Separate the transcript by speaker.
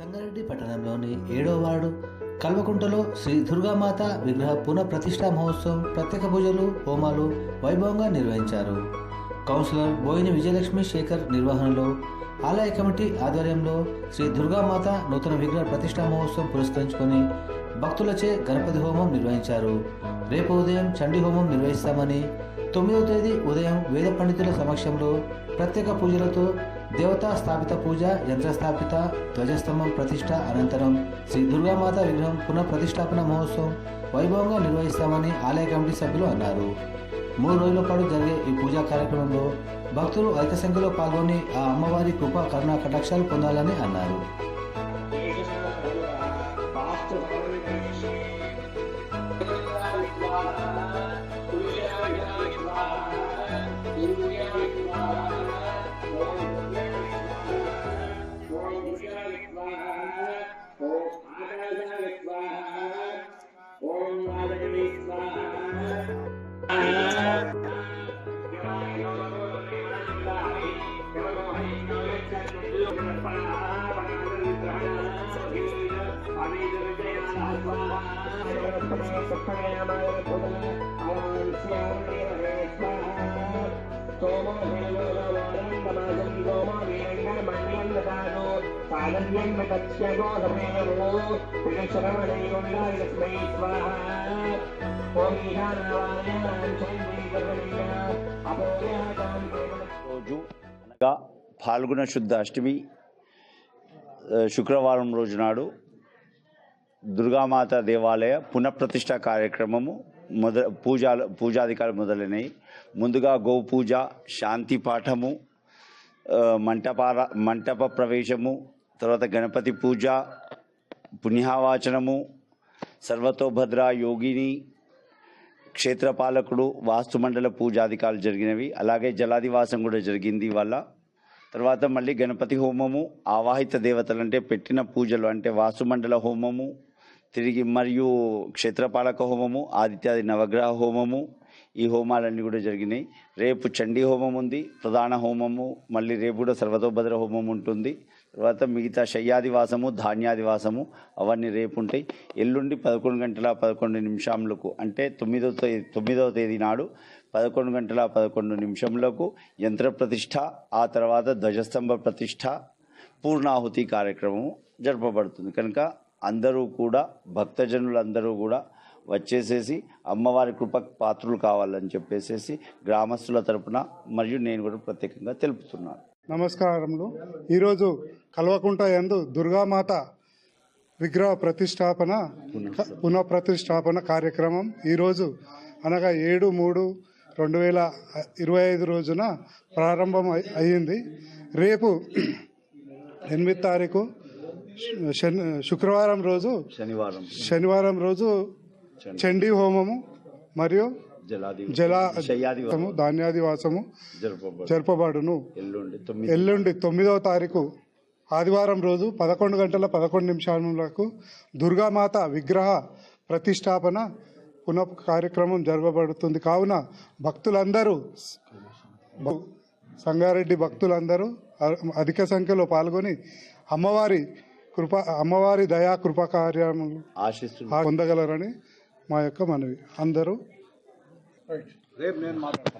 Speaker 1: సంగారెడ్డి పట్టణంలోని ఏడో వార్డు కల్వకుంటలో శ్రీ దుర్గామాత విగ్రహ పునఃప్రతిష్ఠా మహోత్సవం ప్రత్యేక పూజలు హోమాలు వైభవంగా నిర్వహించారు. కౌన్సిలర్ బోయిని విజయలక్ష్మి శేఖర్ నిర్వహణలో ఆలయ కమిటీ ఆధ్వర్యంలో శ్రీ దుర్గామాత నూతన విగ్రహ ప్రతిష్ఠా మహోత్సవం పురస్కరించుకొని భక్తులచే గణపతి హోమం నిర్వహించారు. రేపు ఉదయం చండీ హోమం నిర్వహిస్తామని తొమ్మిదవ తేదీ ఉదయం వేద పండితుల సమక్షంలో ప్రత్యేక పూజలతో దేవతా స్థాపిత పూజ యంత్రస్థాపిత ధ్వజస్తంభం ప్రతిష్ట అనంతరం శ్రీ దుర్గామాత విగ్రహం పునఃప్రతిష్టాపన మహోత్సవం వైభవంగా నిర్వహిస్తామని ఆలయ కమిటీ సభ్యులు అన్నారు. మూడు రోజుల పాటు జరిగే ఈ పూజా కార్యక్రమంలో భక్తులు అధిక సంఖ్యలో పాల్గొని ఆ అమ్మవారి కృప కరుణ కటాక్షాలు పొందాలని అన్నారు.
Speaker 2: రోజు అనగా పాల్గొన శుద్ధ అష్టమి శుక్రవారం రోజు నాడు దుర్గామాత దేవాలయ పునఃప్రతిష్ట కార్యక్రమము మొద పూజాలు పూజాధికారులు మొదలైనవి. ముందుగా గోపూజ శాంతి పాఠము మంటపార మంటప ప్రవేశము తర్వాత గణపతి పూజ పుణ్యావాచనము సర్వతోభద్ర యోగిని క్షేత్రపాలకుడు వాస్తుమండల పూజాధికారులు జరిగినవి. అలాగే జలాదివాసం కూడా జరిగింది వల్ల తర్వాత మళ్ళీ గణపతి హోమము ఆవాహిత దేవతలు అంటే పెట్టిన పూజలు అంటే వాస్తుమండల హోమము తిరిగి మరియు క్షేత్రపాలక హోమము ఆదిత్యాది నవగ్రహ హోమము ఈ హోమాలన్నీ కూడా జరిగినాయి. రేపు చండీ హోమం ఉంది ప్రధాన హోమము మళ్ళీ రేపు కూడా సర్వతోభద్ర హోమం ఉంటుంది. తర్వాత మిగతా శయ్యాదివాసము ధాన్యాదివాసము అవన్నీ రేపు ఉంటాయి. ఎల్లుండి పదకొండు గంటల పదకొండు నిమిషములకు అంటే తొమ్మిదవ తేదీ తొమ్మిదవ తేదీ నాడు పదకొండు గంటల పదకొండు నిమిషములకు యంత్ర ప్రతిష్ఠ ఆ తర్వాత ధ్వజస్తంభ ప్రతిష్ఠ పూర్ణాహుతి కార్యక్రమం జరపబడుతుంది. కనుక అందరూ కూడా భక్తజనులందరూ కూడా వచ్చేసేసి అమ్మవారి కృప పాత్రులు కావాలని చెప్పేసేసి గ్రామస్తుల తరపున మరియు నేను కూడా ప్రత్యేకంగా తెలుపుతున్నాను.
Speaker 3: నమస్కారములు. ఈరోజు కల్వకుంట ఎందు దుర్గామాత విగ్రహ ప్రతిష్టాపన పునః ప్రతిష్టాపన కార్యక్రమం. ఈరోజు అనగా ఏడు మూడు రెండు వేల ఇరవై ఐదు రోజున ప్రారంభం అయ్యింది. రేపు ఎనిమిది తారీఖు శని శుక్రవారం రోజు
Speaker 2: శనివారం.
Speaker 3: శనివారం రోజు చండీ. హోమము మరియు ధాన్యాదివాసము
Speaker 2: జరపబడు
Speaker 3: జరపబడును.
Speaker 2: ఎల్లుండి తొమ్మిది.
Speaker 3: ఎల్లుండి తొమ్మిదవ తారీఖు ఆదివారం రోజు పదకొండు గంటల పదకొండు నిమిషాలకు దుర్గామాత విగ్రహ ప్రతిష్టాపన పునః కార్యక్రమం జరగబడుతుంది కావున భక్తులందరూ సంగారెడ్డి భక్తులందరూ అధిక సంఖ్యలో పాల్గొని అమ్మవారి కృప అమ్మవారి దయా కృపా కార్యములు
Speaker 2: ఆశిస్తు
Speaker 3: పొందగలరని మా యొక్క మనవి. అందరూ
Speaker 4: రేపు నేను మాట్లాడతాను.